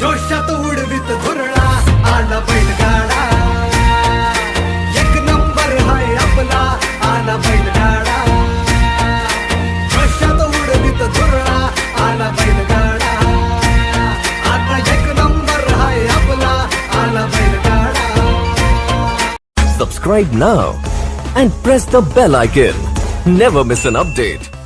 जोशात उडवीत धुरळा, आला बैलगाडा एक नंबर हाय आपला, आला बैलगाडा जोशात धुरळा, आला बैलगाडा आता एक नंबर हाय आपला, आला बैलगाडा Subscribe now and press the bell icon. Never miss an update.